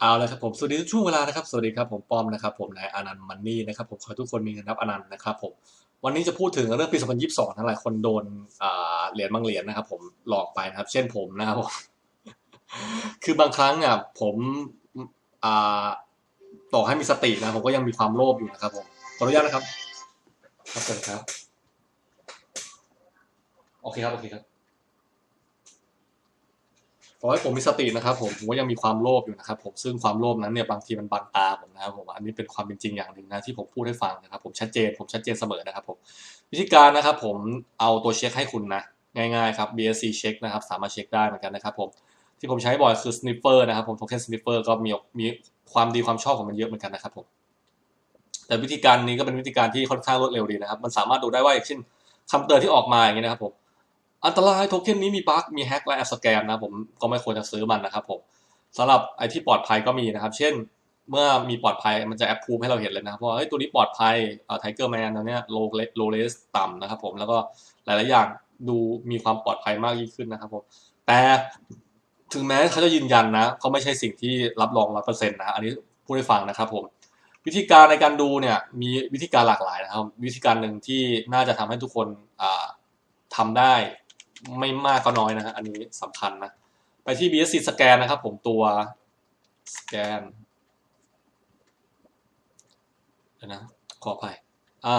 เอาเลยครับผมสวัสดีทุกช่วงเวลานะครับสวัสดีครับผมป้อมนะครับผมนายอนันต์มันนี่นะครับผมขอให้ทุกคนมีเงินนับอนันต์นะครับผมวันนี้จะพูดถึงเรื่องปี 2022 ทั้งหลายคนโดนอ่าเหรียญบางเหรียญนะครับผมหลอกไปนะครับ เช่นผมนะครับผมคือบางครั้งอะผมอ่าต่อให้มีสตินะผมก็ยังมีความโลภอยู่นะครับผมขออนุญาตนะครับครับเชิญครับโอเคครับโอเคครับข อให้ผมมีสตินะครับผมผมก็ยังมีความโลภอยู่นะครับผมซึ่งความโลภนั้นเนี่ยบางทีมันบังตาผมนะครับผมอันนี้เป็นความเป็นจริงอย่างหนึ่งนะที่ผมพูดให้ฟังนะครับผมชัดเจนผมชัดเจนเสมอนะครับผมวิธีการนะครับผมเอาตัวเช็คให้คุณนะง่ายๆครับ BSC เช็คนะครับสามารถเช็คได้เหมือนกันนะครับผมที่ผมใช้บ่อยคือ sniffer นะครับผม token sniffer ก็มีมีความดีความชอบของมันเยอะเหมือนกันนะครับผมแต่วิธีการนี้ก็เป็นวิธีการที่ค่อนข้างรวดเร็วดีนะครับ มันสามารถดูได้ว่าอย่างเช่นคำเตือนที่ออกมาอย่างเงี้ยนะครับผม อันตรายโทเค็นนี้มีบั๊กมีแฮกและแอปสแกนนะผมก็ไม่ควรจะซื้อมันนะครับผมสำหรับไอที่ปลอดภัยก็มีนะครับ เช่น เมื่อมีปลอดภัยมันจะแอปพูให้เราเห็นเลยนะครับว่าเฮ้ยตัวนี้ปลอดภัยไทเกอร์แมนตัวเนี้ยโลเลโลเลสต่ำนะครับผมแล้วก็หลายๆอย่างดูมีความปลอดภัยมากยิ่งขึ้นนะครับผมแต่ถึงแม้เขาจะยืนยันนะเขาไม่ใช่สิ่งที่รับรองร้อยเปอร์เซ็นต์นะอันนี้พูดให้ฟังนะครับผมวิธีการในการดูเนี่ยมีวิธีการหลากหลายนะครับ วิธีการหนึ่งที่น่าจะทำให้ทุกคนอ่าทำได้ ไม่มากก็น้อยนะฮะอันนี้สำคัญนะ ไปที่ BSC สแกนนะครับผมตัวสแกนเดี๋ยวนะขออภัยอ่า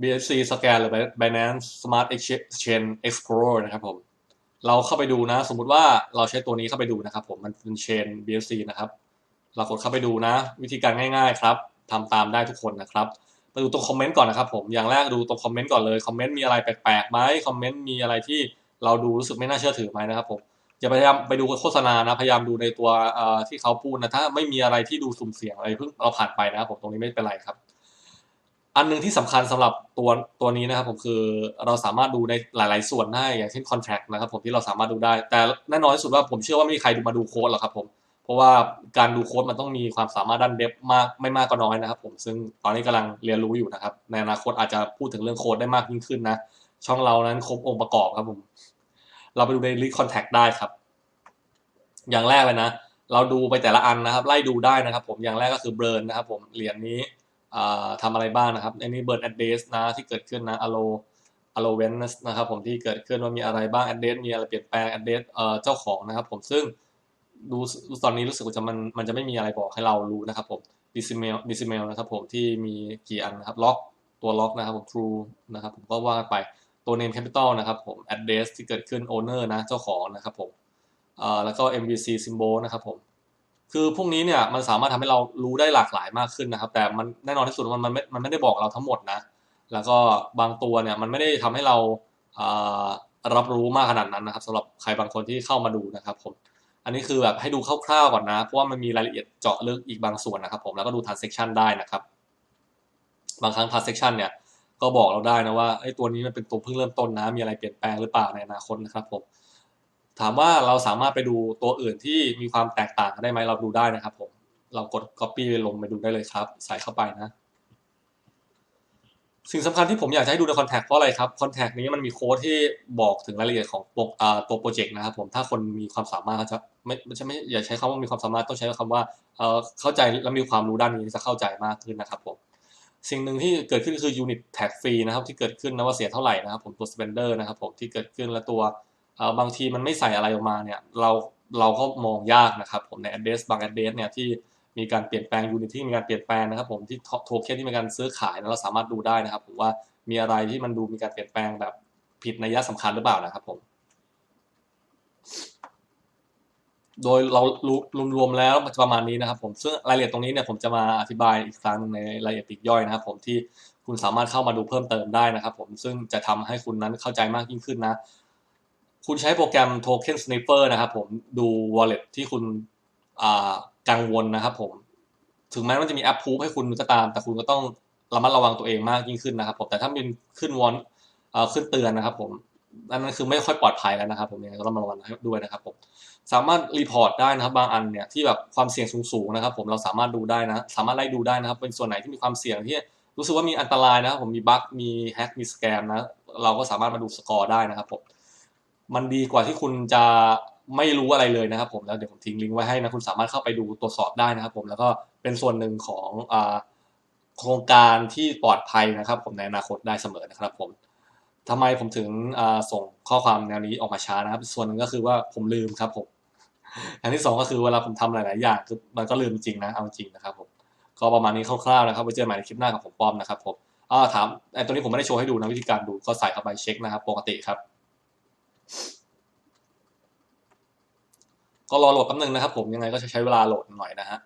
BSC สแกนหรือ Binance Smart Exchange Explorer นะครับผม เราเข้าไปดูนะ สมมุติว่าเราใช้ตัวนี้เข้าไปดูนะครับผมมันเป็นเชน BSC นะครับ เรากดเข้าไปดูนะ วิธีการง่าย ๆ ครับทำตามได้ทุกคนนะครับ มาดูตรงคอมเมนต์ก่อนนะครับผมอย่างแรกดูตรงคอมเมนต์ก่อนเลยคอมเมนต์มีอะไรแปลกๆไหมคอมเมนต์มีอะไรที่เราดูรู้สึกไม่น่าเชื่อถือไหมนะครับผมอย่าพยายามไปดูโฆษณานะพยายามดูในตัวที่เขาพูดนะถ้าไม่มีอะไรที่ดูสุ่มเสี่ยงอะไรเพิ่งเราผ่านไปนะครับผมตรงนี้ไม่เป็นไรครับ อันหนึ่งที่สำคัญสำหรับตัวตัวนี้นะครับผมคือเราสามารถดูในหลาย ๆ ส่วนได้อย่างเช่น contract นะครับผมที่เราสามารถดูได้ แต่แน่นอนที่สุดว่าผมเชื่อว่าไม่มีใครดูมาดูโค้ดหรอกครับผม เพราะว่าการดูโค้ดมันต้องมีความสามารถด้านเดฟมากไม่มากก็น้อยนะครับ ผมซึ่งตอนนี้กำลังเรียนรู้อยู่นะครับ ในอนาคตอาจจะพูดถึงเรื่องโค้ดได้มากยิ่งขึ้นนะ ช่องเรานั้นครบองค์ประกอบครับผม เราไปดูใน list contact ได้ครับ อย่างแรกเลยนะ เราดูไปแต่ละอันนะครับ ไล่ดูได้นะครับ ผมอย่างแรกก็คือเบิร์นนะครับ ผมเหรียญนี้ทำอะไรบ้างนะครับอันนี้เบิร์น address นะที่เกิดขึ้นนะ allow allowance นะครับ ผมที่เกิดขึ้นว่ามีอะไรบ้าง address มีอะไรเปลี่ยนแปลง address เจ้าของนะครับ ผมซึ่ง ดูตอนนี้รู้สึกว่าจะมันมันจะไม่มีอะไรบอกให้เรารู้นะครับผม decimal decimal นะครับผมที่มีกี่อันนะครับล็อกตัวล็อกนะครับผม true นะครับผมก็ว่าไปตัว name capital นะครับผม address ที่เกิดขึ้น owner นะเจ้าของนะครับผมแล้วก็ MVC symbol นะครับผมคือพวกนี้เนี่ยมันสามารถทำให้เรารู้ได้หลากหลายมากขึ้นนะครับ แต่มันแน่นอนที่สุดมันมันไม่มันไม่ได้บอกเราทั้งหมดนะ แล้วก็บางตัวเนี่ยมันไม่ได้ทำให้เรารับรู้มากขนาดนั้นนะครับสำหรับใครบางคนที่เข้ามาดูนะครับผม อันนี้คือแบบให้ดูคร่าวๆก่อนนะ เพราะว่ามันมีรายละเอียดเจาะลึกอีกบางส่วนนะครับผมแล้วก็ดู transaction ได้นะครับ บางครั้ง transaction เนี่ยก็บอกเราได้นะว่าไอ้ตัวนี้มันเป็นตัวเพิ่งเริ่มต้นนะ มีอะไรเปลี่ยนแปลงหรือเปล่าในอนาคตนะครับผมถามว่าเราสามารถไปดูตัวอื่นที่มีความแตกต่างได้ไหมเราดูได้นะครับผมเรากด copy ลงไปดูได้เลยครับ ใส่เข้าไปนะ สิ่งสำคัญที่ผมอยากจะให้ดูในคอนแทคเพราะอะไรครับคอนแทคนี้มันมีโค้ดที่บอกถึงรายละเอียดของตัวโปรเจกต์นะครับผมถ้าคนมีความสามารถเขาจะไม่ไม่ใช่ไม่อย่าใช้คำว่ามีความสามารถต้องใช้คำว่าเข้าใจและมีความรู้ด้านนี้จะเข้าใจมากขึ้นนะครับผมสิ่งหนึ่งที่เกิดขึ้นคือ unit tag ฟรีนะครับที่เกิดขึ้นนะว่าเสียเท่าไหร่นะครับผมตัว spender นะครับผมที่เกิดขึ้นและตัวบางทีมันไม่ใส่อะไรออกมาเนี่ยเราเราก็มองยากนะครับผมใน address บาง address เนี่ยที่ มีการเปลี่ยนแปลงยูนิตที่มีการเปลี่ยนแปลงนะครับผมที่โทเค็นที่มีการซื้อขายเราสามารถดูได้นะครับผมว่ามีอะไรที่มันดูมีการเปลี่ยนแปลงแบบผิดในยะสำคัญหรือเปล่านะครับผมโดยเรารวมๆแล้วประมาณนี้นะครับผมซึ่งรายละเอียดตรงนี้เนี่ยผมจะมาอธิบายอีกครั้งในรายละเอียดปีกย่อยนะครับ ผมที่คุณสามารถเข้ามาดูเพิ่มเติมได้นะครับ ผมซึ่งจะทำให้คุณนั้นเข้าใจมากยิ่งขึ้นนะ คุณใช้โปรแกรม Token Sniffer นะครับผมดู wallet ที่คุณ กังวลนะครับ ผม ถึงแม้มันจะมีแอปพูฟให้คุณก็ตาม แต่คุณก็ต้องระมัดระวังตัวเองมากยิ่งขึ้นนะครับ ผมแต่ถ้าเป็นขึ้นวอนขึ้นเตือนนะครับ ผมนั่นคือไม่ค่อยปลอดภัยแล้วนะครับ ผมยังไงก็ต้องระวังด้วยนะครับ ผม สามารถรีพอร์ตได้นะครับ บางอันเนี่ยที่แบบความเสี่ยงสูงๆนะครับ ผมเราสามารถดูได้นะ สามารถไล่ดูได้นะครับ เป็นส่วนไหนที่มีความเสี่ยงที่รู้สึกว่ามีอันตรายนะครับ ผมมีบั๊กมีแฮกมีสแกมนะเราก็สามารถมาดูสกอร์ได้นะครับ ผม มันดีกว่าที่คุณจะ ไม่รู้อะไรเลยนะครับ ผมแล้วเดี๋ยวผมทิ้งลิงก์ไว้ให้นะคุณสามารถเข้าไปดูตรวจสอบได้นะครับ ผมแล้วก็เป็นส่วนหนึ่งของอโครงการที่ปลอดภัยนะครับ ผมในอนาคตได้เสมอนะครับ ผมทำไมผมถึงส่งข้อความแนวนี้ออกมาช้านะครับ ส่วนหนึ่งก็คือว่าผมลืมครับผมอันที่สองก็คือเวลาผมทำหลาย ๆ อย่างคือมันก็ลืมจริงนะเอาจริงนะครับผมก็ประมาณนี้คร่าว ๆ นะครับ ไว้เจอใหม่ในคลิปหน้ากับผมป้อมนะครับผมอ่าถามไอ้ตัวนี้ผมไม่ได้โชว์ให้ดูนะวิธีการดูก็ใส่เข้าไปเช็คนะครับ ปกติครับ ก็รอโหลดแป๊บนึงนะครับ ผมยังไงก็จะใช้เวลาโหลดหน่อยนะฮะ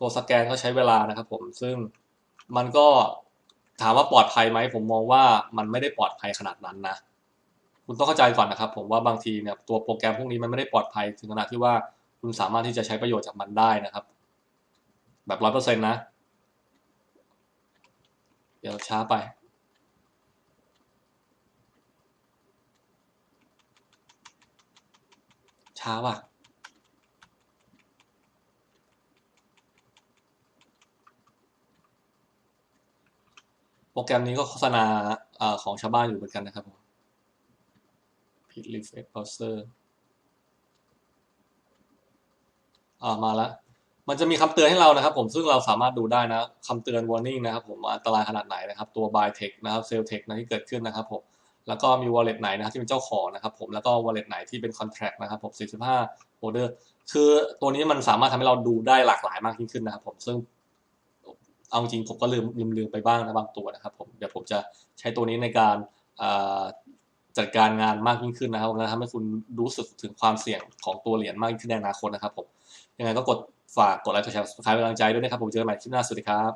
ตัวสแกนก็ใช้เวลานะครับ ผมซึ่งมันก็ถามว่าปลอดภัยไหมผมมองว่ามันไม่ได้ปลอดภัยขนาดนั้นนะคุณต้องเข้าใจก่อนนะครับ ผมว่าบางทีเนี่ยตัวโปรแกรมพวกนี้มันไม่ได้ปลอดภัยถึงขนาดที่ว่าคุณสามารถที่จะใช้ประโยชน์จากมันได้นะครับ แบบร้อยเปอร์เซ็นต์นะ เดี๋ยวช้าไปช้าว่ะ โปรแกรมนี้ก็โฆษณาอของชาวบ้านอยู่เหมือนกันนะครับผม p i t l i f X Browser อ่ามาแล้วมันจะมีคำเตือนให้เรานะครับ ผมซึ่งเราสามารถดูได้นะคำเตือน warning นะครับ ผมอันตรายขนาดไหนนะครับ ตัว buy tech นะครับ sell tech นะที่เกิดขึ้นนะครับผมแล้วก็มี wallet ไหนนะครับที่เป็นเจ้าของนะครับ ผมแล้วก็ wallet ไหนที่เป็น contract นะครับ ผม 45 order คือตัวนี้มันสามารถทำให้เราดูได้หลากหลายมากยิ่งขึ้นนะครับ ผมซึ่ง เอาจริงผมก็ลืมลืมลืมไปบ้างนะบางตัวนะครับผมเดี๋ยวผมจะใช้ตัวนี้ในการจัดการงานมากยิ่งขึ้นนะครับและทำให้คุณรู้สึกถึงความเสี่ยงของตัวเหรียญมากยิ่งขึ้นในอนาคตนะครับผมยังไงก็กดฝากกดไลค์กดแชร์กดติดตามกำลังใจด้วยนะครับผมเจอกันใหม่คลิปหน้าสวัสดีครับ